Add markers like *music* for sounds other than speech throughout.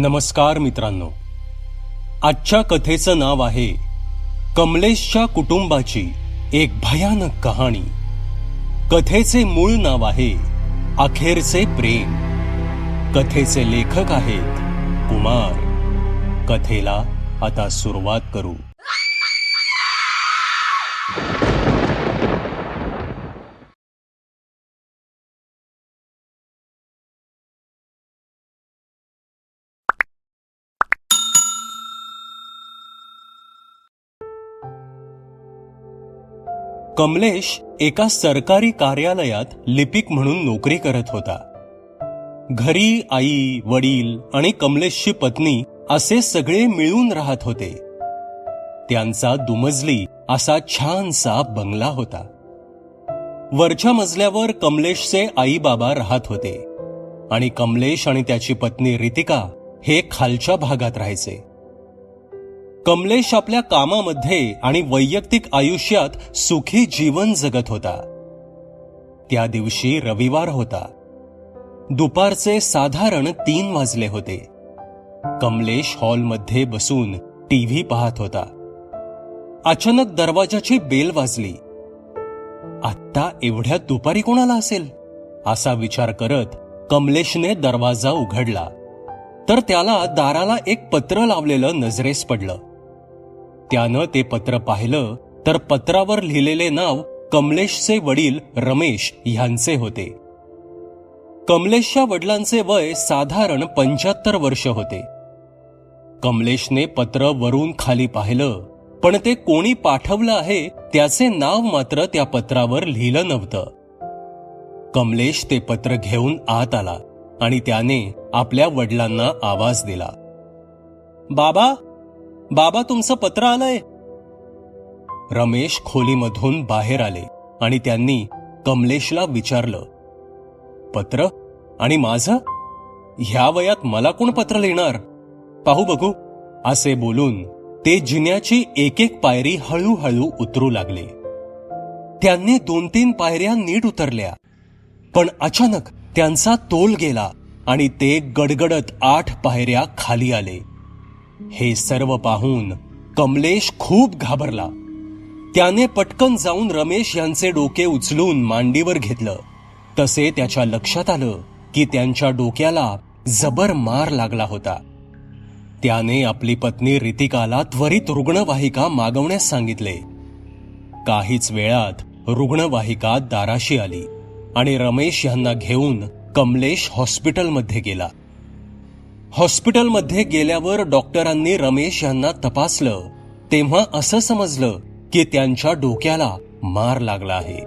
नमस्कार मित्रांनो. आजच्या कथेचं नाव आहे कमलेशच्या कुटुंबाची एक भयानक कहाणी. कथेचे मूळ नाव आहे अखेरचे प्रेम. कथेचे लेखक आहेत कुमार. कथेला आता सुरुवात करू. कमलेश एका सरकारी कार्यालयात लिपिक म्हणून नोकरी करत होता. घरी आई वडील आणि कमलेशची पत्नी असे सगळे मिळून राहत होते. त्यांचा दुमजली असा छानसा बंगला होता. वरच्या मजल्यावर कमलेशचे आई बाबा राहत होते आणि कमलेश आणि त्याची पत्नी रितिका हे खालच्या भागात राहायचे. कमलेश आपल्या कामामध्ये आणि वैयक्तिक आयुष्यात सुखी जीवन जगत होता. त्या दिवशी रविवार होता. दुपारचे साधारण तीन वाजले होते. कमलेश हॉलमध्ये बसून टीव्ही पाहत होता. अचानक दरवाजाची बेल वाजली. आत्ता एवढ्या दुपारी कोणाला असेल? असा विचार करत कमलेशने दरवाजा उघडला. तर त्याला दाराला एक पत्र लावलेलं नजरेस पडलं. त्यानं ते पत्र पाहिलं तर पत्रावर लिहिलेले नाव कमलेशचे वडील रमेश ह्यांचे होते. कमलेशच्या वडिलांचे वय साधारण पंच्याहत्तर वर्ष होते. कमलेशने पत्र वरून खाली पाहिलं पण ते कोणी पाठवलं आहे त्याचे नाव मात्र त्या पत्रावर लिहिलं नव्हतं. कमलेश ते पत्र घेऊन आत आला आणि त्याने आपल्या वडिलांना आवाज दिला. बाबा बाबा तुमचं पत्र आलंय. रमेश खोलीमधून बाहेर आले आणि त्यांनी कमलेशला विचारलं पत्र? आणि माझं? ह्या वयात मला कोण पत्र लिहिणार? पाहू बघू. असे बोलून ते जिन्याची एक एक पायरी हळूहळू उतरू लागले. त्यांनी दोन तीन पायऱ्या नीट उतरल्या पण अचानक त्यांचा तोल गेला आणि ते गडगडत आठ पायऱ्या खाली आले. हे सर्व पाहून कमलेश खूप घाबरला. त्याने पटकन जाऊन रमेश यांचे डोके उचलून मांडीवर घेतलं. तसे त्याच्या लक्षात आलं की त्यांच्या डोक्याला जबर मार लागला होता. त्याने आपली पत्नी रितिकाला त्वरित रुग्णवाहिका मागवण्यास सांगितले. काहीच वेळात रुग्णवाहिका दाराशी आली आणि रमेश यांना घेऊन कमलेश हॉस्पिटलमध्ये गेला. हॉस्पिटलमध्ये गेल्यावर डॉक्टरांनी रमेश यांना तपासलं. तेव्हा असं समजलं की त्यांच्या डोक्याला मार लागला आहे.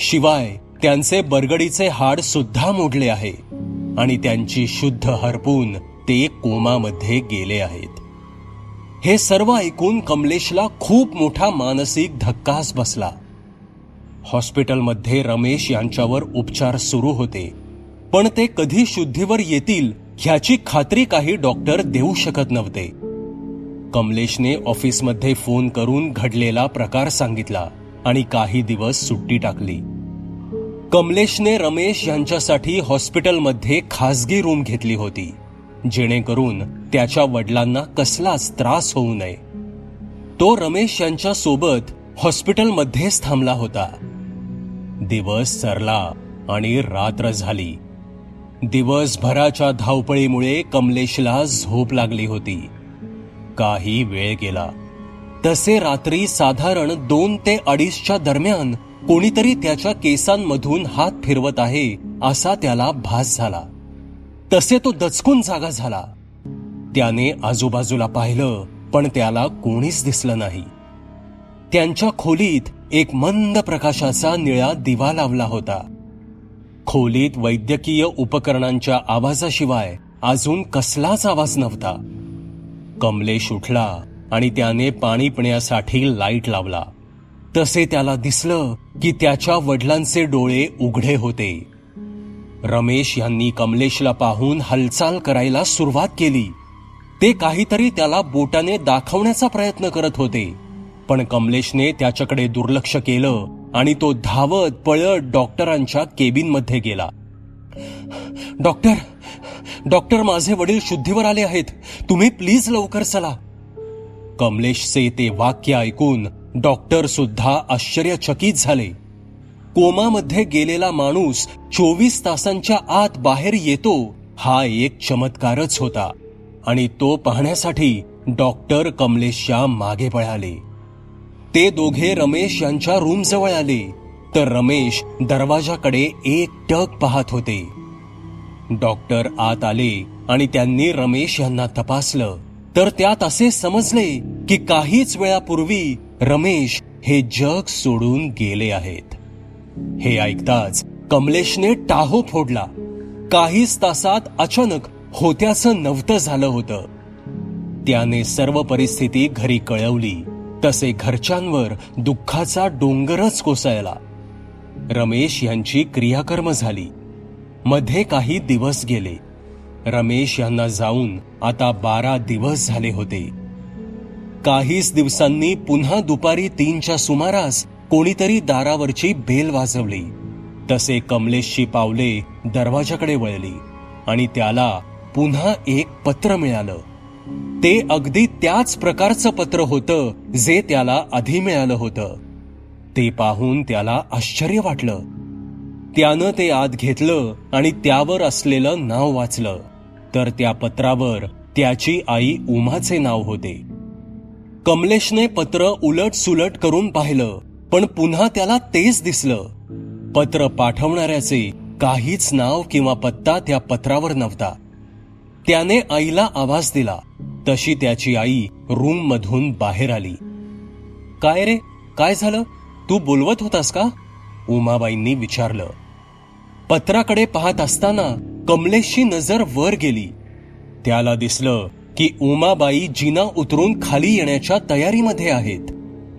शिवाय त्यांचे बरगडीचे हाड सुद्धा मोडले आहे आणि त्यांची शुद्ध हरपून ते कोमामध्ये गेले आहेत. हे सर्व ऐकून कमलेशला खूप मोठा मानसिक धक्काच बसला. हॉस्पिटलमध्ये रमेश यांच्यावर उपचार सुरू होते पण ते कधी शुद्धीवर येतील ह्याची खात्री काही डॉक्टर देऊ शकत नव्हते. कमलेशने ऑफिसमध्ये फोन करून घडलेला प्रकार सांगितला आणि काही दिवस सुट्टी टाकली. कमलेशने रमेश यांच्यासाठी हॉस्पिटलमध्ये खासगी रूम घेतली होती जेणेकरून त्याच्या वडिलांना कसलाच त्रास होऊ नये. तो रमेश यांच्या सोबत हॉस्पिटलमध्येच थांबला होता. दिवस सरला आणि रात्र झाली. दिवसभराच्या धावपळीमुळे कमलेशला झोप लागली होती. काही वेळ गेला. तसे रात्री साधारण दोन ते अडीचच्या दरम्यान कोणीतरी त्याच्या केसांमधून हात फिरवत आहे असा त्याला भास झाला. तसे तो दचकून जागा झाला. त्याने आजूबाजूला पाहिलं पण त्याला कोणीच दिसलं नाही. त्यांच्या खोलीत एक मंद प्रकाशाचा निळा दिवा लावला होता. खोलीत वैद्यकीय उपकरणांच्या आवाजाशिवाय अजून कसलाच आवाज नव्हता. कमलेश उठला आणि त्याने पाणी पिण्यासाठी लाइट लावला. तसे त्याला दिसलं की त्याच्या वडिलांचे डोळे उघडे होते. रमेश यांनी कमलेशला पाहून हालचाल करायला सुरुवात केली. ते काहीतरी त्याला बोटाने दाखवण्याचा प्रयत्न करत होते. पण कमलेशने त्याच्याकडे दुर्लक्ष केलं आणि तो धावत पळत डॉक्टरांच्या केबिनमध्ये गेला. डॉक्टर डॉक्टर माझे वडील शुद्धीवर आले आहेत. तुम्ही प्लीज लवकर चला. कमलेशचे ते वाक्य ऐकून डॉक्टर सुद्धा आश्चर्यचकित झाले. कोमामध्ये गेलेला माणूस चोवीस तासांच्या आत बाहेर येतो हा एक चमत्कारच होता. आणि तो पाहण्यासाठी डॉक्टर कमलेशच्या मागे पळाले. ते दोघे रमेश यांच्या रूम जवळ आले. तर रमेश दरवाजाकडे एक टक पाहत होते. डॉक्टर आत आले आणि त्यांनी रमेश यांना तपासलं. तर त्यात असे समजले की काहीच वेळापूर्वी रमेश हे जग सोडून गेले आहेत. हे ऐकताच कमलेशने टाहो फोडला. काहीच तासात अचानक होत्याचं नव्हतं झालं होतं. त्याने सर्व परिस्थिती घरी कळवली. तसे घरच्यांवर दुःखाचा डोंगरच कोसळला. रमेश यांची क्रियाकर्म झाली. मध्ये काही दिवस गेले. रमेश यांना जाऊन आता बारा दिवस झाले होते. काहीच दिवसांनी पुन्हा दुपारी तीनच्या सुमारास कोणीतरी दारावरची बेल वाजवली. तसे कमलेशची पावले दरवाजाकडे वळली आणि त्याला पुन्हा एक पत्र मिळालं. ते अगदी त्याच प्रकारचं पत्र होतं जे त्याला आधी मिळालं होतं. ते पाहून त्याला आश्चर्य वाटलं. त्यानं ते आत घेतलं आणि त्यावर असलेलं नाव वाचलं. तर त्या पत्रावर त्याची आई उमाचे नाव होते. कमलेशने पत्र उलट सुलट करून पाहिलं पण पुन्हा त्याला तेच दिसलं. पत्र पाठवणाऱ्याचे काहीच नाव किंवा पत्ता त्या पत्रावर नव्हता. त्याने आईला आवाज दिला. तशी त्याची आई रूम मधून बाहेर आली. काय रे? काय झालं? तू बोलवत होतास का? उमाबाईंनी विचारलं. पत्राकडे पाहत असताना कमलेशची नजर वर गेली. त्याला दिसलं की उमाबाई जिना उतरून खाली येण्याच्या तयारीमध्ये आहेत.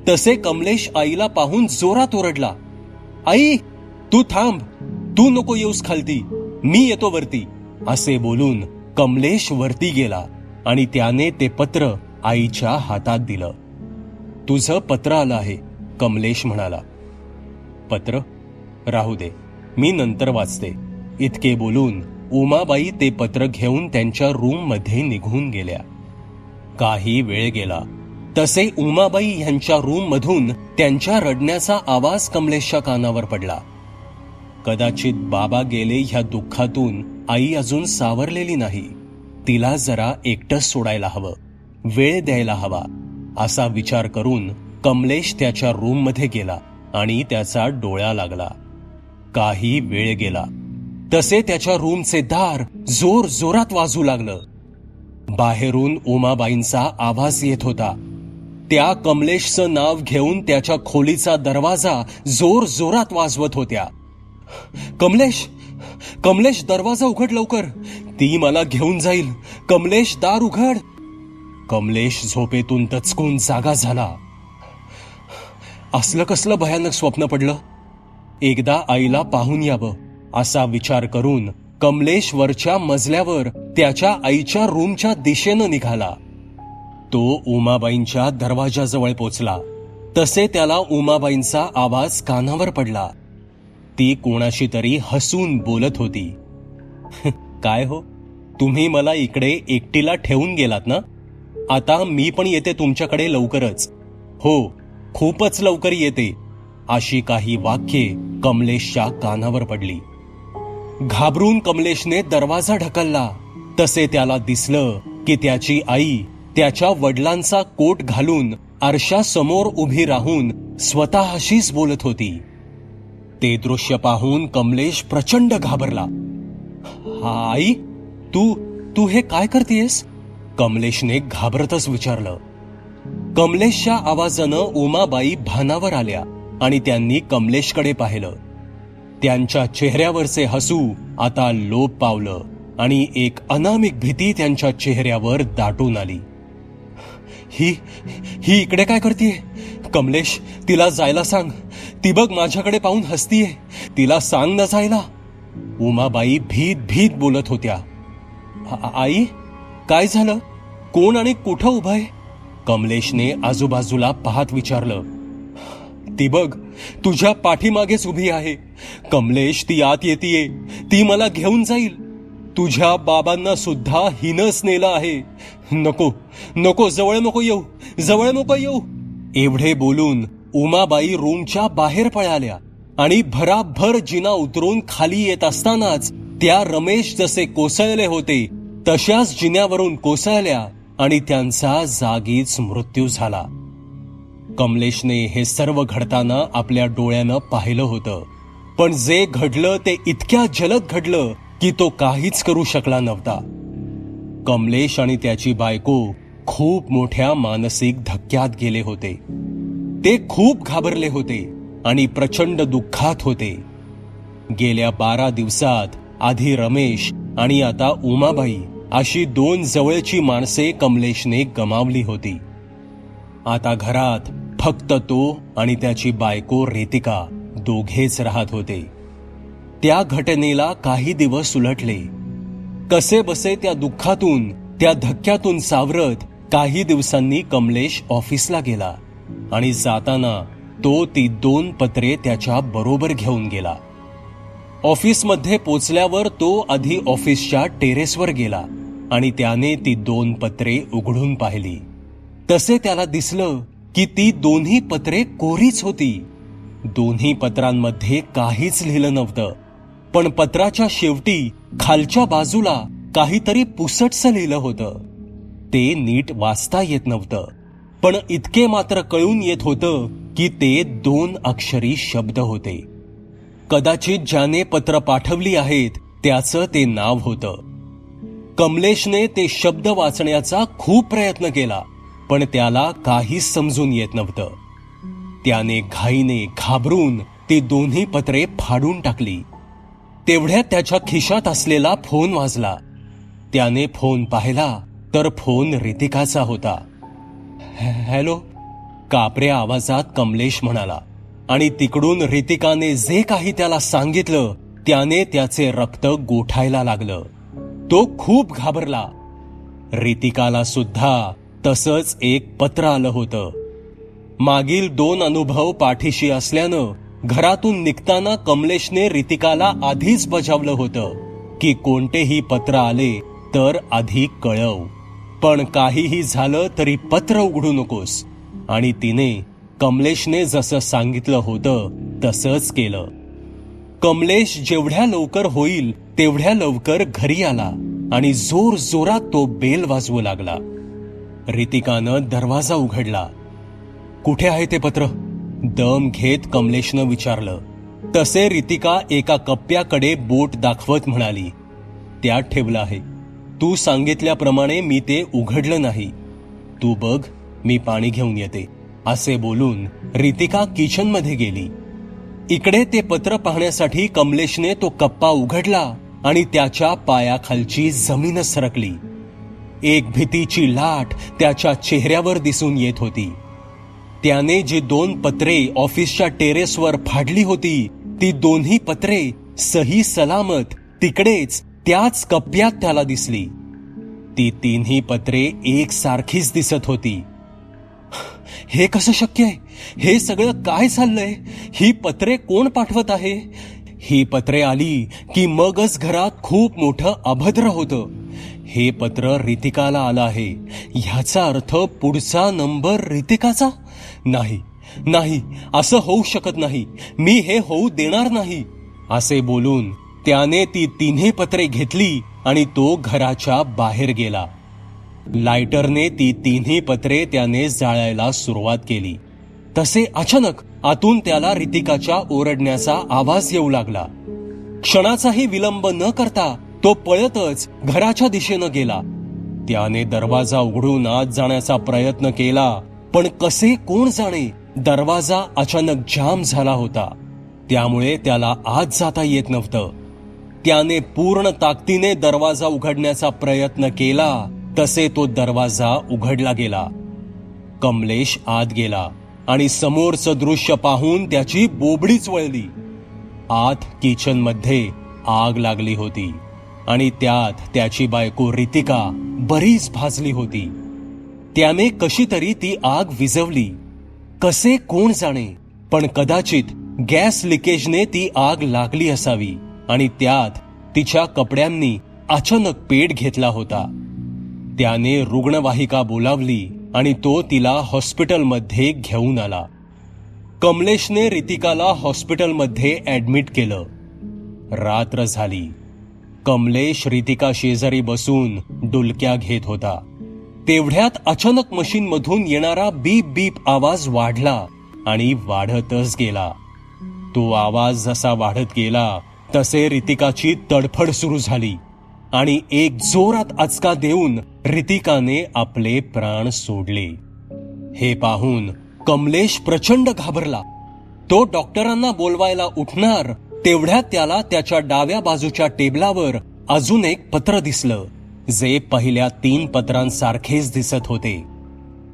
तसे कमलेश आईला पाहून जोरात ओरडला. आई तू थांब. तू नको येऊस खालती. मी येतो वरती असे बोलून कमलेश वरती गेला आणि त्याने ते पत्र आईच्या हातात दिलं. तुझं पत्र आलं आहे कमलेश म्हणाला. पत्र? राहू दे मी नंतर वाचते. इतके बोलून उमाबाई ते पत्र घेऊन त्यांच्या रूममध्ये निघून गेल्या. काही वेळ गेला. तसे उमाबाई यांच्या रूममधून त्यांच्या रडण्याचा आवाज कमलेशच्या कानावर पडला. कदाचित बाबा गेले ह्या दुःखातून आई अजून सावरलेली नाही. तिला जरा एकटंच सोडायला हवं. वेळ द्यायला हवा. असा विचार करून कमलेश त्याच्या रूममध्ये गेला आणि त्याचा डोळा लागला. काही वेळ गेला. तसे त्याच्या रूमचे दार जोर जोरात वाजू लागलं. बाहेरून उमाबाईंचा आवाज येत होता. त्या कमलेशचं नाव घेऊन त्याच्या खोलीचा दरवाजा जोर जोरात वाजवत होत्या. कमलेश! कमलेश दरवाजा उघड लवकर. ती मला घेऊन जाईल. कमलेश दार उघड. कमलेश झोपेतून दचकून जागा झाला. असलं कसलं भयानक स्वप्न पडलं? एकदा आईला पाहून यावं असा विचार करून कमलेश वरच्या मजल्यावर त्याच्या आईच्या रूमच्या दिशेनं निघाला. तो उमाबाईंच्या दरवाजाजवळ पोचला. तसे त्याला उमाबाईंचा आवाज कानावर पडला. ती कोणाशी तरी हसून बोलत होती. *laughs* काय हो? तुम्ही मला इकडे एकटीला ठेवून गेलात ना? आता मी पण येते तुमच्याकडे लवकरच. हो खूपच लवकर येते. अशी काही वाक्ये कमलेशच्या कानावर पडली. घाबरून कमलेशने दरवाजा ढकलला. तसे त्याला दिसलं की त्याची आई त्याच्या वडिलांचा कोट घालून आरशासमोर उभी राहून स्वतःशीच बोलत होती. ते दृश्य पाहून कमलेश प्रचंड घाबरला. आई तू तू हे काय करतेयस? कमलेशने घाबरतच विचारलं. कमलेशच्या आवाजानं उमाबाई भानावर आल्या आणि त्यांनी कमलेशकडे पाहिलं. त्यांच्या चेहऱ्यावरचे हसू आता लोप पावलं आणि एक अनामिक भीती त्यांच्या चेहऱ्यावर दाटून आली. ही ही इकडे काय करतीये? कमलेश तिला जायला सांग. ती बघ माझ्याकडे पाहून हसतीये. तिला सांग न जायला. उमाबाई भीत भीत बोलत होत्या. आई काय झालं? कोण आणि कुठं उभं आहे? कमलेशने आजूबाजूला पाहत विचारलं. ती बघ तुझ्या पाठीमागेच उभी आहे. कमलेश ती आत येते ती मला घेऊन जाईल. तुझ्या बाबांना सुद्धा हिनच नेलं आहे. नको नको जवळ नको येऊ. जवळ नको येऊ. एवढे बोलून उमाबाई रूमच्या बाहेर पळाल्या आणि भराभर जिना उतरून खाली येत असतानाच त्या रमेश जसे कोसळले होते तशाच जिन्यावरून कोसळल्या आणि त्यांचा जागीच मृत्यू झाला. कमलेशने हे सर्व घडताना आपल्या डोळ्यानं पाहिलं होतं. पण जे घडलं ते इतक्या जलद घडलं की तो काहीच करू शकला नव्हता. कमलेश आणि त्याची बायको खूप मोठ्या मानसिक धक्क्यात गेले होते. ते खूप घाबरले होते आणि प्रचंड दुःखात होते. गेल्या बारा दिवसात आधी रमेश आणि आता उमाबाई अशी दोन जवळची माणसे कमलेशने गमावली होती. आता घरात फक्त तो आणि त्याची बायको रेतिका दोघेच राहत होते. त्या घटनेला काही दिवस उलटले. कसे बसे त्या दुःखातून त्या धक्क्यातून सावरत काही दिवसांनी कमलेश ऑफिसला गेला आणि जाताना तो ती दोन पत्रे त्याच्या बरोबर घेऊन गेला. ऑफिसमध्ये पोचल्यावर तो आधी ऑफिसच्या टेरेसवर गेला आणि त्याने ती दोन पत्रे उघडून पाहिली. तसे त्याला दिसलं की ती दोन्ही पत्रे कोरीच होती. दोन्ही पत्रांमध्ये काहीच लिहिलं नव्हतं पण पत्राच्या शेवटी खालच्या बाजूला काहीतरी पुसटसं लिहिलं होतं. ते नीट वाचता येत नव्हतं. पण इतके मात्र कळून येत होतं की ते दोन अक्षरी शब्द होते. कदाचित ज्याने पत्र पाठवली आहेत त्याचं ते नाव होतं. कमलेशने ते शब्द वाचण्याचा खूप प्रयत्न केला पण त्याला काहीच समजून येत नव्हतं. त्याने घाईने घाबरून ती दोन्ही पत्रे फाडून टाकली. तेवढ्यात त्याच्या खिशात असलेला फोन वाजला. त्याने फोन पाहिला. तर फोन रितिकाचा होता. "हॅ- हॅलो? कापऱ्या आवाजात कमलेश म्हणाला. आणि तिकडून रितिकाने जे काही त्याला सांगितलं त्याने त्याचे रक्त गोठायला लागलं. तो खूप घाबरला. रितिकाला सुद्धा तसंच एक पत्र आलं होतं. मागील दोन अनुभव पाठीशी असल्यानं घरातून निघताना कमलेशने रितिकाला आधीच बजावलं होतं की कोणतेही पत्र आले तर आधी कळव. पण काहीही झालं तरी पत्र उघडू नकोस. आणि तिने कमलेशने जसं सांगितलं होतं तसंच केलं. कमलेश जेवढ्या लवकर होईल तेवढ्या लवकर घरी आला आणि जोर जोरात तो बेल वाजवू लागला. रितिकानं दरवाजा उघडला. कुठे आहे ते पत्र? दम घेत कमलेशनं विचारलं. तसे रितिका एका कप्प्याकडे बोट दाखवत म्हणाली. त्यात ठेवलं आहे. तू सांगितल्याप्रमाणे मी ते उघडलं नाही. तू बघ मी पाणी घेऊन येते. असे बोलून रितिका किचनमध्ये गेली. इकडे ते पत्र पाहण्यासाठी कमलेशने तो कप्पा उघडला आणि त्याच्या पायाखालची जमीनच सरकली. एक भीतीची लाट त्याच्या चेहऱ्यावर दिसून येत होती. त्याने जी दोन पत्रे ऑफिसच्या टेरेसवर फाडली होती ती दोन्ही पत्रे सही सलामत तिकडेच त्याच कप्प्यात त्याला दिसली. ती तिन्ही पत्रे एकसारखीच दिसत होती. हे कसं शक्य आहे? हे सगळं काय चाललंय? ही पत्रे कोण पाठवत आहे? ही पत्रे आली की मगच घरात खूप मोठं अभद्र होतं. हे पत्र रितिकाला आलं आहे. ह्याचा अर्थ पुढचा नंबर रितिकाचा? नाही नाही असं होऊ शकत नाही. मी हे होऊ देणार नाही असे बोलून त्याने ती तिन्ही पत्रे घेतली आणि तो घराच्या बाहेर गेला. लायटरने ती तिन्ही पत्रे त्याने जाळायला सुरुवात केली. तसे अचानक आतून त्याला रितिकाच्या ओरडण्याचा आवाज येऊ लागला. क्षणाचाही विलंब न करता तो पळतच घराच्या दिशेनं गेला. त्याने दरवाजा उघडून आत जाण्याचा प्रयत्न केला पण कसे कोण जाणे दरवाजा अचानक जाम झाला होता. त्यामुळे त्याला आत जाता येत नव्हतं. त्याने पूर्ण ताकदीने दरवाजा उघडण्याचा प्रयत्न केला. तसे तो दरवाजा उघडला गेला. कमलेश आत गेला आणि समोरचं दृश्य पाहून त्याची बोबडीच वळली. आत किचनमध्ये आग लागली होती आणि त्यात त्याची बायको रितिका बरीच भाजली होती. त्याने कशी तरी ती आग विझवली. कसे कोण जाणे? पण कदाचित गॅस लिकेजने ती आग लागली असावी. आणि त्यात तिच्या कपड्यांनी अचानक पेट घेतला होता. त्याने रुग्णवाहिका बोलावली आणि तो तिला हॉस्पिटलमध्ये घेऊन आला. कमलेशने रितिकाला हॉस्पिटलमध्ये ऍडमिट केलं. रात्र झाली. कमलेश रितिका शेजारी बसून डुलक्या घेत होता. तेवढ्यात अचानक मशीनमधून येणारा बीप बीप आवाज वाढला आणि वाढतच गेला. तो आवाज जसा वाढत गेला तसे रितिकाची तडफड सुरू झाली आणि एक जोरात आचका देऊन रितिकाने आपले प्राण सोडले. हे पाहून कमलेश प्रचंड घाबरला. तो डॉक्टरांना बोलवायला उठणार तेवढ्यात त्याला त्याच्या डाव्या बाजूच्या टेबलावर अजून एक पत्र दिसलं जे पहिल्या तीन पत्रांसारखेच दिसत होते.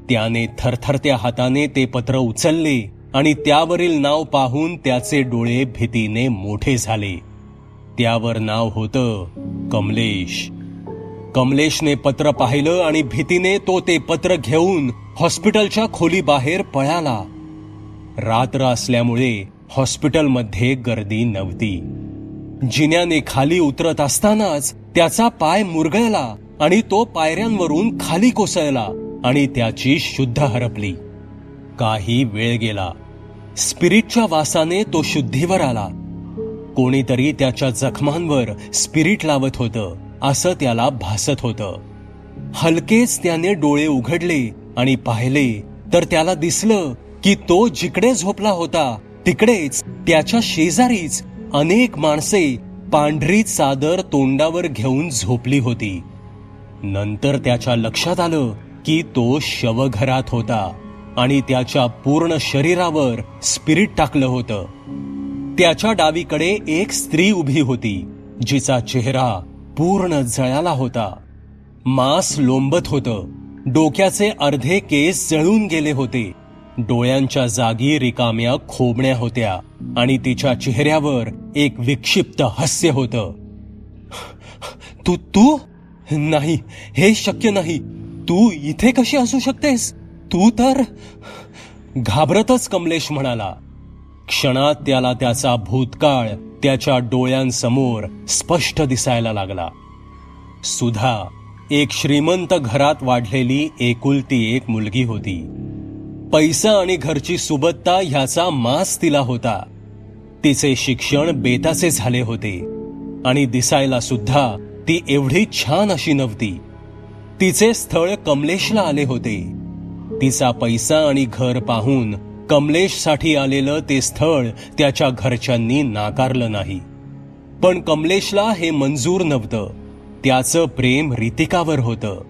त्याने थरथरत्या हाताने ते पत्र उचलले आणि त्यावरील नाव पाहून त्याचे डोळे भीतीने मोठे झाले. त्यावर नाव होतं कमलेश. कमलेशने पत्र पाहिलं आणि भीतीने तो ते पत्र घेऊन हॉस्पिटलच्या खोलीबाहेर पळाला. रात्र असल्यामुळे हॉस्पिटलमध्ये गर्दी नव्हती. जिन्याने खाली उतरत असतानाच त्याचा पाय मुरगळला आणि तो पायऱ्यांवरून खाली कोसळला आणि त्याची शुद्ध हरपली. काही वेळ गेला. स्पिरिटच्या वासाने तो शुद्धीवर आला. कोणीतरी त्याच्या जखमांवर स्पिरिट लावत होतं. असं त्याला भासत होतं. हलकेच त्याने डोळे उघडले आणि पाहिले तर त्याला दिसलं की तो जिकडे झोपला होता तिकडेच त्याच्या शेजारीच अनेक माणसे पांढरी चादर तोंडावर घेऊन झोपली होती. नंतर त्याच्या लक्षात आलं की तो शवघरात होता आणि त्याच्या पूर्ण शरीरावर स्पिरिट टाकलं होतं. त्याच्या डावीकडे एक स्त्री उभी होती जिचा चेहरा पूर्ण जळाला होता. मांस लोंबत होतं. डोक्याचे अर्धे केस जळून गेले होते. डोळ्यांच्या जागी रिकाम्या खोबण्या होत्या आणि तिच्या चेहऱ्यावर एक विक्षिप्त हास्य होतं. तू तू? नाही हे शक्य नाही. तू इथे कशी असू शकतेस? तू तर घाबरतच कमलेश म्हणाला. क्षणात त्याला त्याचा भूतकाळ त्याच्या डोळ्यांसमोर स्पष्ट दिसायला लागला. सुधा एक श्रीमंत घरात वाढलेली एकुलती एक मुलगी होती. पैसा आणि घरची सुबत्ता ह्याचा मास तिला होता. तिचे शिक्षण बेताचे झाले होते आणि दिसायला सुद्धा ती एवढी छान अशी नव्हती. तिचे स्थळ कमलेशला आले होते. तिचा पैसा आणि घर पाहून कमलेशसाठी आलेलं ते स्थळ त्याच्या घरच्यांनी नाकारलं नाही. पण कमलेशला हे मंजूर नव्हतं. त्याचं प्रेम रितिकावर होतं.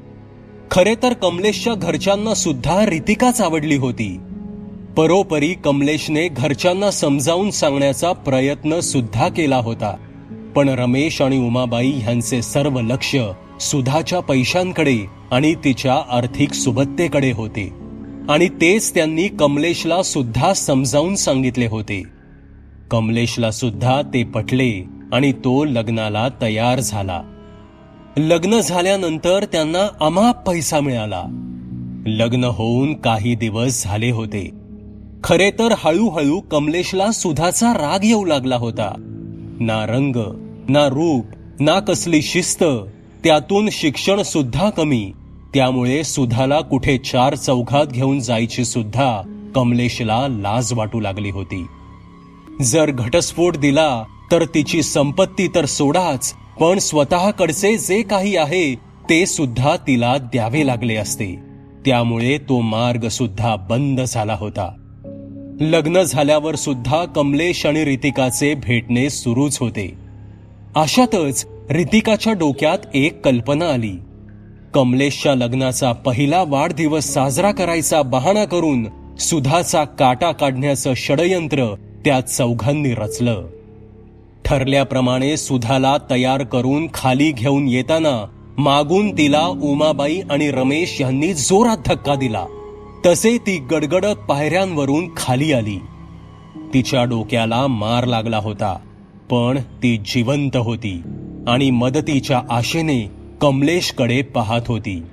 खरे तर कमलेशच्या घरच्यांना सुद्धा रितिकाच आवडली होती. परोपरी कमलेशने घरच्यांना समजावून सांगण्याचा प्रयत्न सुद्धा केला होता. पण रमेश आणि उमाबाई ह्यांचे सर्व लक्ष सुधाच्या पैशांकडे आणि तिच्या आर्थिक सुबत्तेकडे होते. आणि तेच त्यांनी कमलेशला सुद्धा समजावून सांगितले होते. कमलेशला सुद्धा ते पटले आणि तो लग्नाला तयार झाला. लग्न झाल्यानंतर त्यांना अमाप पैसा मिळाला. लग्न होऊन काही दिवस झाले होते. खरे तर हळूहळू कमलेशला सुधाचा राग येऊ लागला होता. ना रंग ना रूप ना कसली शिस्त त्यातून शिक्षण सुद्धा कमी. त्यामुळे सुधाला कुठे चार चौघात घेऊन जायची सुद्धा कमलेशला लाज वाटू लागली होती. जर घटस्फोट दिला तर तिची संपत्ती तर सोडाच पण स्वतःकडचे जे काही आहे ते सुद्धा तिला द्यावे लागले असते. त्यामुळे तो मार्ग सुद्धा बंद झाला होता. लग्न झाल्यावर सुद्धा कमलेश आणि रितिकाचे भेटणे सुरूच होते. अशातच रितिकाच्या डोक्यात एक कल्पना आली. कमलेशच्या लग्नाचा पहिला वाढदिवस साजरा करायचा बहाणा करून सुधाचा काटा काढण्याचं षडयंत्र त्या चौघांनी रचलं. ठरल्याप्रमाणे सुधाला तयार करून खाली घेऊन येताना मागून तिला उमाबाई आणि रमेश यांनी जोरात धक्का दिला. तसे ती गडगडत पायऱ्यांवरून खाली आली. तिच्या डोक्याला मार लागला होता पण ती जिवंत होती आणि मदतीच्या आशेने कमलेशकडे पाहत होती.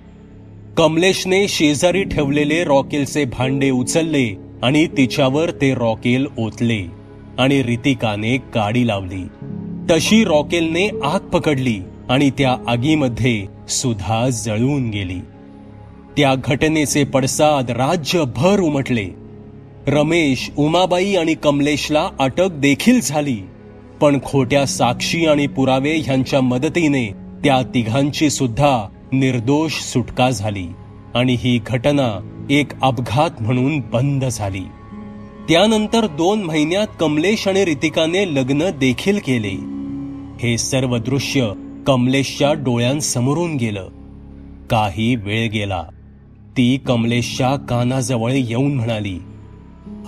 कमलेशने शेजारी ठेवलेले रॉकेलचे भांडे उचलले आणि तिच्यावर ते रॉकेल ओतले आणि रितिकाने काडी लावली. तशी रॉकेलने आग पकडली आणि त्या आगीमध्ये सुधा जळून गेली. त्या घटनेचे पडसाद राज्यभर उमटले. रमेश उमाबाई आणि कमलेशला अटक देखील झाली. पण खोट्या साक्षी आणि पुरावे ह्यांच्या मदतीने त्या तिघांची सुद्धा निर्दोष सुटका झाली आणि ही घटना एक अपघात म्हणून बंद झाली. त्यानंतर दोन महिन्यात कमलेश आणि रितिकाने लग्न देखील केले. हे सर्व दृश्य कमलेशच्या डोळ्यांसमोरून गेलं. काही वेळ गेला. ती कमलेशच्या कानाजवळ येऊन म्हणाली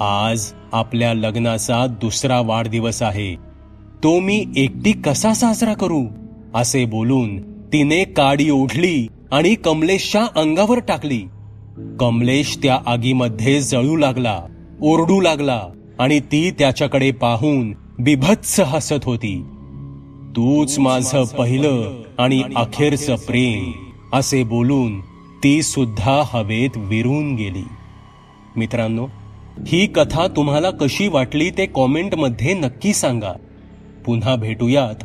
आज आपल्या लग्नाचा दुसरा वाढदिवस आहे. तो मी एकटी कसा साजरा करू? असे बोलून तिने काडी ओढली आणि कमलेशच्या अंगावर टाकली. कमलेश त्या आगीमध्ये जळू लागला ओरडू लागला आणि ती त्याच्याकडे पाहून बिभत्स हसत होती. तूच माझं पहिलं आणि अखेरचं प्रेम असे बोलून ती सुद्धा हवेत विरून गेली. मित्रांनो ही कथा तुम्हाला कशी वाटली ते कॉमेंटमध्ये नक्की सांगा. पुन्हा भेटूयात